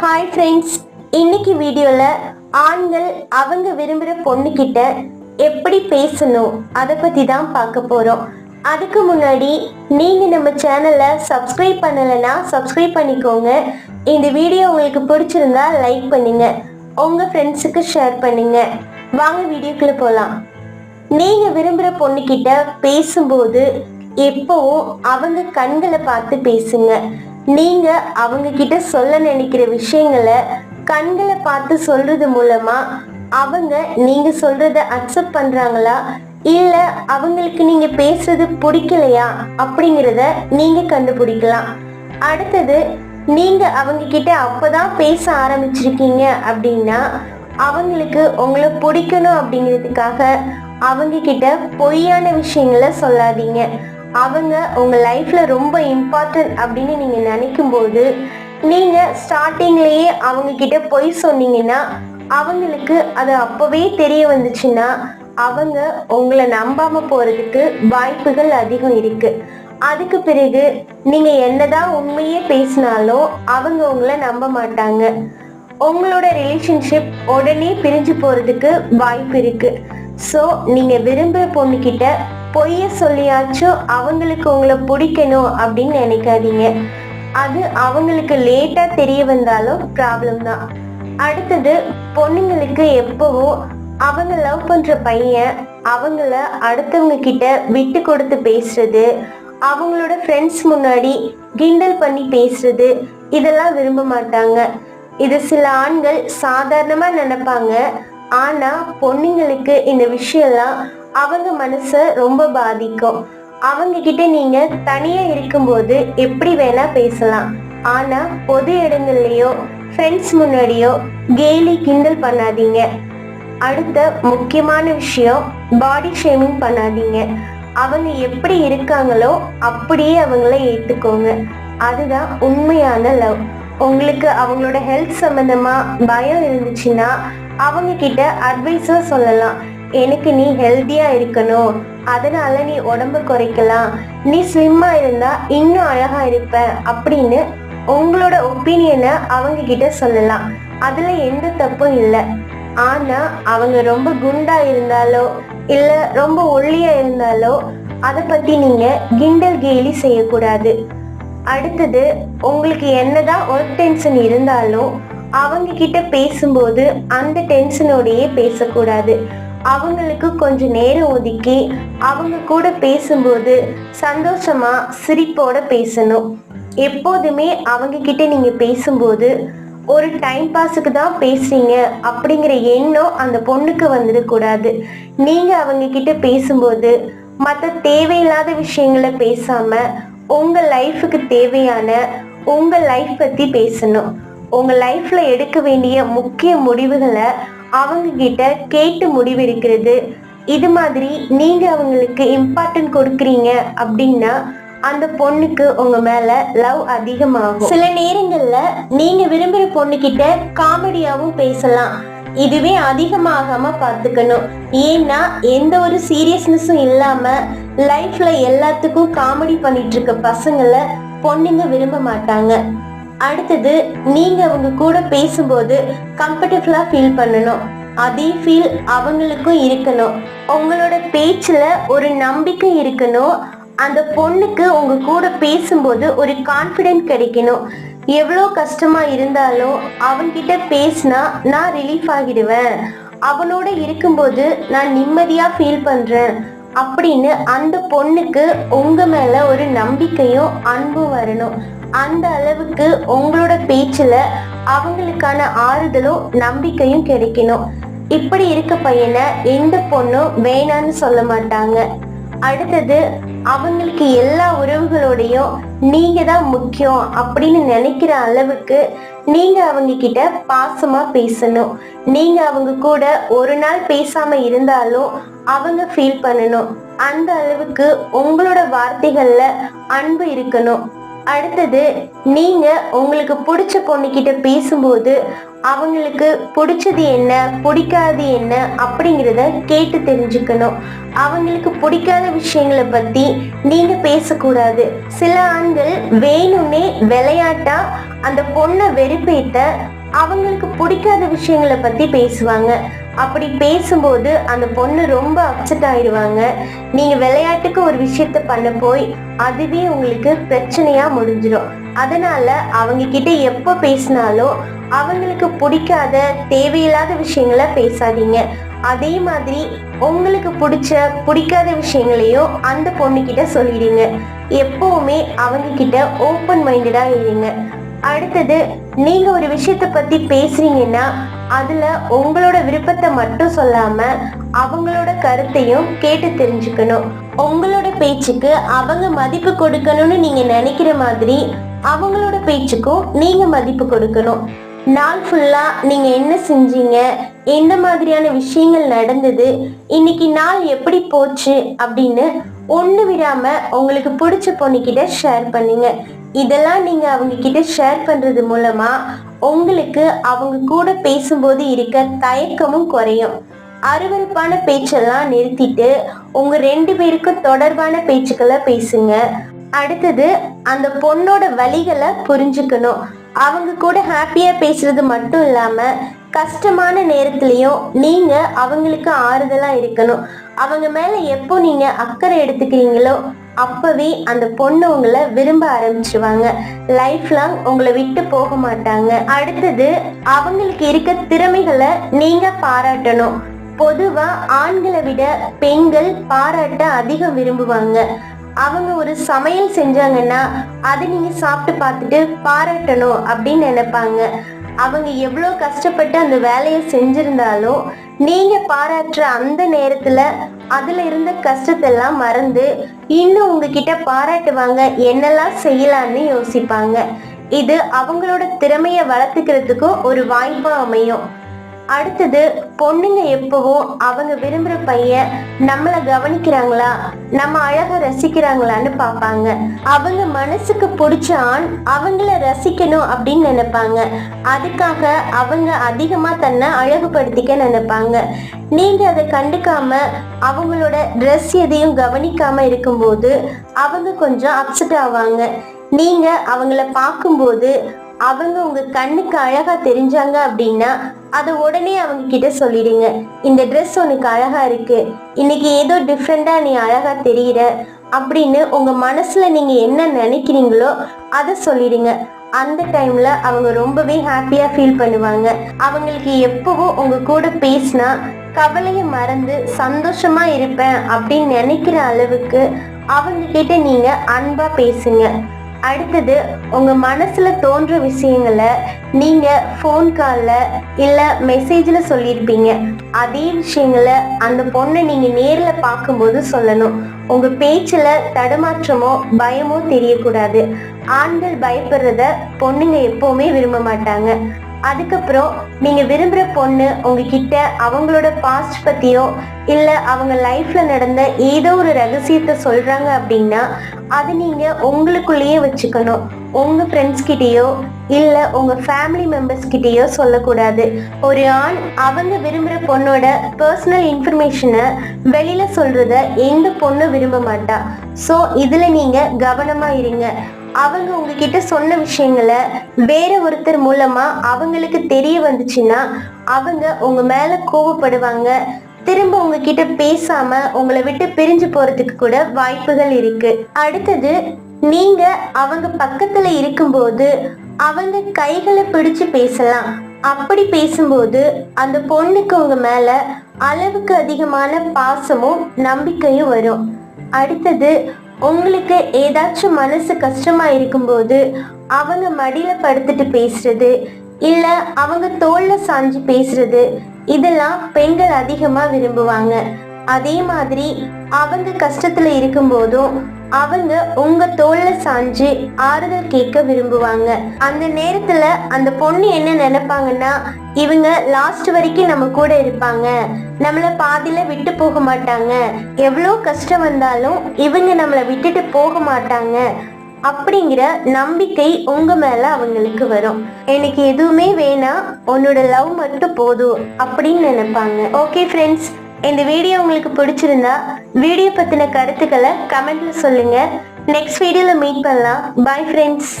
Hi friends இன்னைக்கு வீடியோவில் ஆண்கள் அவங்க விரும்புகிற பொண்ணுக்கிட்ட எப்படி பேசணும்? அதை பற்றி தான் பார்க்க போகிறோம் அதுக்கு முன்னாடி நீங்கள் நம்ம சேனலை சப்ஸ்கிரைப் பண்ணலைன்னா சப்ஸ்கிரைப் பண்ணிக்கோங்க. இந்த வீடியோ உங்களுக்கு பிடிச்சிருந்தா லைக் பண்ணுங்க. உங்கள் ஃப்ரெண்ட்ஸுக்கு ஷேர் பண்ணுங்க. வாங்க வீடியோக்குள்ளே போகலாம் நீங்கள் விரும்புகிற பொண்ணுக்கிட்ட பேசும்போது எப்பவும் அவங்க கண்களை பார்த்து பேசுங்க. நீங்க அவங்க கிட்ட சொல்ல நினைக்கிற விஷயங்களை கண்களை பார்த்து சொல்றது மூலமா அவங்க நீங்க சொல்றத அக்செப்ட் பண்றாங்களா? இல்ல அவங்களுக்கு நீங்க பேசுறது பிடிக்கலையா? அப்படிங்கிறத நீங்க கண்டுபிடிக்கலாம். அடுத்தது நீங்க அவங்க கிட்ட அப்பதான் பேச ஆரம்பிச்சிருக்கீங்க அப்படின்னா அவங்களுக்கு உங்களை பிடிக்கணும் அப்படிங்கிறதுக்காக அவங்க கிட்ட பொய்யான விஷயங்களை சொல்லாதீங்க. அவங்க உங்கள் லைஃப்பில் ரொம்ப இம்பார்ட்டன்ட் அப்படின்னு நீங்கள் நினைக்கும் போது நீங்கள் ஸ்டார்டிங்லயே அவங்க பொய் சொன்னீங்கன்னா அவங்களுக்கு அது அப்போவே தெரிய வந்துச்சுன்னா அவங்க உங்களை நம்பாமல் போகிறதுக்கு வாய்ப்புகள் அதிகம் இருக்குது அதுக்கு பிறகு நீங்கள் என்னதான் உண்மையே பேசினாலும் அவங்க உங்களை நம்ப மாட்டாங்க. உங்களோட ரிலேஷன்ஷிப் உடனே பிரிஞ்சு போகிறதுக்கு வாய்ப்பு இருக்குது ஸோ நீங்கள் விரும்புற பொண்ணுக்கிட்ட பொய்ய சொல்லியாச்சும் அவங்களுக்கு உங்களை பிடிக்கணும் அப்படின்னு நினைக்காதீங்க. அது அவங்களுக்கு லேட்டா தெரிய வந்தாலும் ப்ராப்ளம் தான். அடுத்தது பொண்ணுங்களுக்கு எப்பவும் அவங்க லவ் பண்ற பையன் அவங்கள அடுத்தவங்க கிட்ட விட்டு கொடுத்து பேசுறது அவங்களோட ஃப்ரெண்ட்ஸ் முன்னாடி கிண்டல் பண்ணி பேசுறது இதெல்லாம் விரும்ப மாட்டாங்க. இது சில ஆண்கள் சாதாரணமா நினைப்பாங்க. ஆனா பொண்ணுங்களுக்கு இந்த விஷயம்லாம் அவங்க மனசை ரொம்ப பாதிக்கும். அவங்க கிட்ட நீங்க தனியா இருக்கும்போது எப்படி வேணா பேசலாம். ஆனா பொது இடங்கள்லயோ ஃப்ரெண்ட்ஸ் முன்னாடியோ கேலி கிண்டல் பண்ணாதீங்க. அடுத்த முக்கியமான விஷயம் பாடி ஷேமிங் பண்ணாதீங்க. அவங்க எப்படி இருக்காங்களோ அப்படியே அவங்கள ஏத்துக்கோங்க. அதுதான் உண்மையான லவ் உங்களுக்கு அவங்களோட ஹெல்த் சம்பந்தமா பயம் இருந்துச்சுன்னா அவங்க கிட்ட அட்வைஸும் சொல்லலாம். எனக்கு நீ ஹெல்த்தியா இருக்கணும். அதனால நீ உடம்பு குறைக்கலாம். நீ ஸ்லிம்மா இருந்தா இன்னும் அழகா இருப்ப அப்படின்னு உங்களோட ஒப்பீனியனை அவங்க கிட்ட சொல்லலாம். அதுல எந்த தப்பும் இல்லை. ஆனா அவங்க ரொம்ப குண்டா இருந்தாலோ இல்ல ரொம்ப ஒல்லியா இருந்தாலோ அதை பத்தி நீங்க கிண்டல் கேலி செய்யக்கூடாது. அடுத்தது உங்களுக்கு என்னதான் ஒர்க் டென்ஷன் இருந்தாலும் அவங்க கிட்ட பேசும்போது அந்த டென்ஷனோடையே பேசக்கூடாது. அவங்களுக்கு கொஞ்சம் நேரம் ஒதுக்கி அவங்க கூட பேசும்போது சந்தோஷமா சிரிப்போட பேசணும். எப்போதுமே அவங்க கிட்ட நீங்க பேசும்போது ஒரு டைம் பாஸுக்கு தான் பேசுறீங்க அப்படிங்கிற எண்ணம் அந்த பொண்ணுக்கு வந்துடக்கூடாது நீங்க அவங்க கிட்ட பேசும்போது மற்ற தேவையில்லாத விஷயங்களை பேசாம உங்க லைஃபுக்கு தேவையான உங்க லைஃப் பத்தி பேசணும். உங்க லைஃப்ல எடுக்க வேண்டிய முக்கிய முடிவுகளை அவங்க கிட்ட கேட்டு முடிவெடுக்கிறது. இது மாதிரி நீங்க அவங்களுக்கு இம்பார்ட்டன்ட் கொடுக்குறீங்க அப்படின்னா அந்த பொண்ணுக்கு உங்க மேல லவ் அதிகமாகும். சில நேரங்கள்ல நீங்க விரும்புற பொண்ணுகிட்ட காமெடியாவும் பேசலாம். இதுவே அதிகமாகாம பார்த்துக்கணும். ஏன்னா எந்த ஒரு சீரியஸ்னஸும் இல்லாம லைஃப்ல எல்லாத்துக்கும் காமெடி பண்ணிட்டு இருக்க பசங்களை பொண்ணுங்க விரும்ப மாட்டாங்க. அடுத்தது நீங்க அவங்க கூட பேசும்போது கம்ஃபர்டபுளா ஃபீல் பண்ணணும். அதே ஃபீல் அவங்களுக்கும் இருக்கணும். உங்களோட பேச்சுல ஒரு நம்பிக்கை இருக்கணும். அந்த பொண்ணுக்கு உங்க கூட பேசும்போது ஒரு கான்ஃபிடென்ட் கிடைக்கணும். எவ்வளோ கஷ்டமா இருந்தாலும் அவன்கிட்ட பேசினா நான் ரிலீஃப் ஆகிடுவேன். அவனோட இருக்கும்போது நான் நிம்மதியா ஃபீல் பண்றேன். அப்படின்னு அந்த பொண்ணுக்கு உங்க மேல ஒரு நம்பிக்கையும் அன்பும் வரணும். அந்த அளவுக்கு உங்களோட பேச்சுல அவங்களுக்கான ஆறுதலும் நம்பிக்கையும் கிடைக்கணும். இப்படி இருக்க பையனை எந்த பொண்ணும் வேணான்னு சொல்ல மாட்டாங்க. அடுத்தது அவங்களுக்கு எல்லா உறவுகளோடையும் நீங்க தான் முக்கியம் அப்படின்னு நினைக்கிற அளவுக்கு நீங்க அவங்க கிட்ட பாசமா பேசணும். நீங்க அவங்க கூட ஒரு நாள் பேசாம இருந்தாலும் அவங்க ஃபீல் பண்ணணும். அந்த அளவுக்கு உங்களோட வார்த்தைகள்ல அன்பு இருக்கணும். அடுத்தது நீங்க உங்களுக்கு பிடிச்ச பொண்ணுக்கிட்ட பேசும்போது அவங்களுக்கு பிடிச்சது என்ன பிடிக்காது என்ன அப்படிங்கிறத கேட்டு தெரிஞ்சுக்கணும். அவங்களுக்கு பிடிக்காத விஷயங்களை பத்தி நீங்க பேசக்கூடாது. சில ஆண்கள் வேணும்னே விளையாட்டா அந்த பொண்ணை வெறுப்பேத்த அவங்களுக்கு பிடிக்காத விஷயங்களை பத்தி பேசுவாங்க. அப்படி பேசும்போது அந்த பொண்ணு ரொம்ப அப்செட் ஆயிடுவாங்க. நீங்க விளையாட்டுக்கு ஒரு விஷயத்த பண்ண போய் அதுவே உங்களுக்கு பிரச்சனையா முடிஞ்சிடும் அதனால அவங்க கிட்ட எப்போ பேசினாலும் அவங்களுக்கு பிடிக்காத தேவையில்லாத விஷயங்களை பேசாதீங்க. அதே மாதிரி உங்களுக்கு பிடிச்ச பிடிக்காத விஷயங்களையும் அந்த பொண்ணுக்கிட்ட சொல்லிடுங்க. எப்பவுமே அவங்க கிட்ட ஓப்பன் மைண்டடா இருங்க. அடுத்தது நீங்க ஒரு விஷயத்த பத்தி பேசுறீங்கன்னா அதுல உங்களோட விருப்பத்தை மட்டும் சொல்லாம அவங்களோட கருத்தையும் கேட்டு தெரிஞ்சுக்கணும். உங்களோட பேச்சுக்கு அவங்க மதிப்பு கொடுக்கணும்னு நீங்க நினைக்கிற மாதிரி அவங்களோட பேச்சுக்கும் நீங்க மதிப்பு கொடுக்கணும். நாள் ஃபுல்லா நீங்க என்ன செஞ்சீங்க எந்த மாதிரியான விஷயங்கள் நடந்தது இன்னைக்கு நாள் எப்படி போச்சு அப்படின்னு ஒண்ணு விடாம உங்களுக்கு பிடிச்ச பொண்ணுகிட்ட ஷேர் பண்ணுங்க. இதெல்லாம் நீங்கள் அவங்க கிட்ட ஷேர் பண்ணுறது மூலமாக உங்களுக்கு அவங்க கூட பேசும்போது இருக்க தயக்கமும் குறையும். அருவருப்பான பேச்செல்லாம் நிறுத்திட்டு உங்க ரெண்டு பேருக்கும் தொடர்பான பேச்சுக்களை பேசுங்க. அடுத்தது அந்த பொண்ணோட வழிகளை புரிஞ்சுக்கணும். அவங்க கூட ஹாப்பியா பேசுறது மட்டும் இல்லாம கஷ்டமான நேரத்துலயும் நீங்க அவங்களுக்கு ஆறுதலா இருக்கணும். அவங்க மேல எப்போ நீங்க அக்கறை எடுத்துக்கிறீங்களோ அப்பவே அந்த பொண்ணு உங்களை விரும்ப ஆரம்பிச்சிருவாங்க. லைஃப் லாங் உங்களை விட்டு போக மாட்டாங்க. அடுத்தது அவங்களுக்கு இருக்க திறமைகளை நீங்க பாராட்டணும். பொதுவா ஆண்களை விட பெண்கள் பாராட்ட அதிகம் விரும்புவாங்க. அவங்க ஒரு சமையல் செஞ்சாங்கன்னா அதை நீங்க சாப்பிட்டு பார்த்துட்டு பாராட்டணும் அப்படின்னு நினைப்பாங்க. அவங்க எவ்வளோ கஷ்டப்பட்டு அந்த வேலையை செஞ்சிருந்தாலும் நீங்க பாராட்டுற அந்த நேரத்துல அதுல இருந்த கஷ்டத்தெல்லாம் மறந்து இன்னும் உங்ககிட்ட பாராட்டுவாங்க என்னெல்லாம் செய்யலாம்னு யோசிப்பாங்க. இது அவங்களோட திறமையை வளர்த்துக்கிறதுக்கும் ஒரு வாய்ப்பா அமையும். அடுத்தது பொண்ணுங்க எப்பவும் அவங்க விரும்புற பையன் நம்மளை கவனிக்கிறாங்களா? நம்ம அழக ரசிக்கிறாங்களான்னு பார்ப்பாங்க. அவங்க மனசுக்கு பிடிச்ச ஆண் அவங்கள ரசிக்கணும் அப்படின்னு நினைப்பாங்க. அதுக்காக அவங்க அதிகமா தன்னை அழகுபடுத்திக்க நினைப்பாங்க. நீங்க அதை கண்டுக்காம அவங்களோட ட்ரெஸ் எதையும் கவனிக்காம இருக்கும்போது அவங்க கொஞ்சம் அப்செட் ஆவாங்க. நீங்க அவங்கள பார்க்கும்போது அவங்க உங்க கண்ணுக்கு அழகா தெரிஞ்சாங்க அப்படின்னா அதை உடனே அவங்க கிட்ட சொல்லிடுங்க. இந்த ட்ரெஸ் உனக்கு அழகா இருக்கு. இன்னைக்கு ஏதோ டிஃப்ரெண்டா நீ அழகா தெரியுற அப்படின்னு உங்க மனசுல நீங்க என்ன நினைக்கிறீங்களோ அதை சொல்லிடுங்க. அந்த டைம்ல அவங்க ரொம்பவே ஹாப்பியா ஃபீல் பண்ணுவாங்க. அவங்களுக்கு எப்பவும் உங்க கூட பேசினா கவலையை மறந்து சந்தோஷமா இருப்பேன் அப்படின்னு நினைக்கிற அளவுக்கு அவங்க கிட்ட நீங்க அன்பா பேசுங்க. அடுத்தது உங்க மனசுல தோன்ற விஷயங்களை நீங்க ஃபோன் காலில் இல்ல மெசேஜ்ல சொல்லியிருப்பீங்க அதே விஷயங்களை அந்த பொண்ணை நீங்க நேர்ல பார்க்கும்போது சொல்லணும். உங்க பேச்சுல தடுமாற்றமோ பயமோ தெரியக்கூடாது. ஆண்கள் பயப்படுறத பொண்ணுங்க எப்பவுமே விரும்ப மாட்டாங்க. அதுக்கப்புறம் நீங்க விரும்புற பொண்ணு உங்ககிட்ட அவங்களோட பாஸ்ட் பத்தியோ இல்ல அவங்க லைஃப்ல நடந்த ஏதோ ஒரு ரகசியத்தை சொல்றாங்க அப்படின்னா அது நீங்க உங்களுக்குள்ளேயே வச்சுக்கணும். உங்க ஃப்ரெண்ட்ஸ் கிட்டயோ இல்ல உங்க ஃபேமிலி மெம்பர்ஸ் கிட்டயோ சொல்லக்கூடாது. ஒரு ஆண் அவங்க விரும்புற பொண்ணோட பர்சனல் இன்ஃபர்மேஷனை வெளியில சொல்றத எந்த பொண்ணு விரும்ப மாட்டா. ஸோ இதுல நீங்க கவனமா இருங்க. அவங்க உங்ககிட்ட சொன்ன விஷயங்களை வேற ஒருத்தர் மூலமா அவங்களுக்கு தெரிய வந்துச்சுன்னா அவங்க உங்க மேல கோவப்படுவாங்க. திரும்ப உங்ககிட்ட பேசாம உங்களை விட்டு பிரிஞ்சு போறதுக்கு கூட வாய்ப்புகள் இருக்கு. அடுத்தது நீங்க அவங்க பக்கத்துல இருக்கும்போது அவங்க கைகளை பிடிச்சு பேசலாம். அப்படி பேசும்போது அந்த பொண்ணுக்கு உங்க மேல அளவுக்கு அதிகமான பாசமும் நம்பிக்கையும் வரும். அடுத்தது உங்களுக்கு ஏதாச்சும் மனசு கஷ்டமா இருக்கும்போது அவங்க மடியில படுத்துட்டு பேசுறது இல்ல அவங்க தோல்ல சாஞ்சு பேசுறது இதெல்லாம் பெண்கள் அதிகமா விரும்புவாங்க. அதே மாதிரி அவங்க கஷ்டத்துல இருக்கும்போதும் அவங்க உங்க தோல்ல சாஞ்சு ஆறுதல் கேட்க விரும்புவாங்க. அந்த நேரத்துல அந்த பொண்ணு என்ன நினைப்பாங்கன்னா இவங்க லாஸ்ட் வரைக்கும் நம்ம கூட இருப்பாங்க. நம்மள பாதியில விட்டு போக மாட்டாங்க. எவ்வளோ கஷ்டம் வந்தாலும் இவங்க நம்மளை விட்டுட்டு போக மாட்டாங்க. அப்படிங்கிற நம்பிக்கை உங்க மேல அவங்களுக்கு வரும். எனக்கு எதுவுமே வேணாம். உன்னோட லவ் மட்டும் போதும் அப்படின்னு நினைப்பாங்க. ஓகே ஃப்ரெண்ட்ஸ் இந்த வீடியோ உங்களுக்கு பிடிச்சிருந்தா வீடியோ பத்தின கருத்துக்களை கமெண்ட்ல சொல்லுங்க. நெக்ஸ்ட் வீடியோல மீட் பண்ணலாம். Bye friends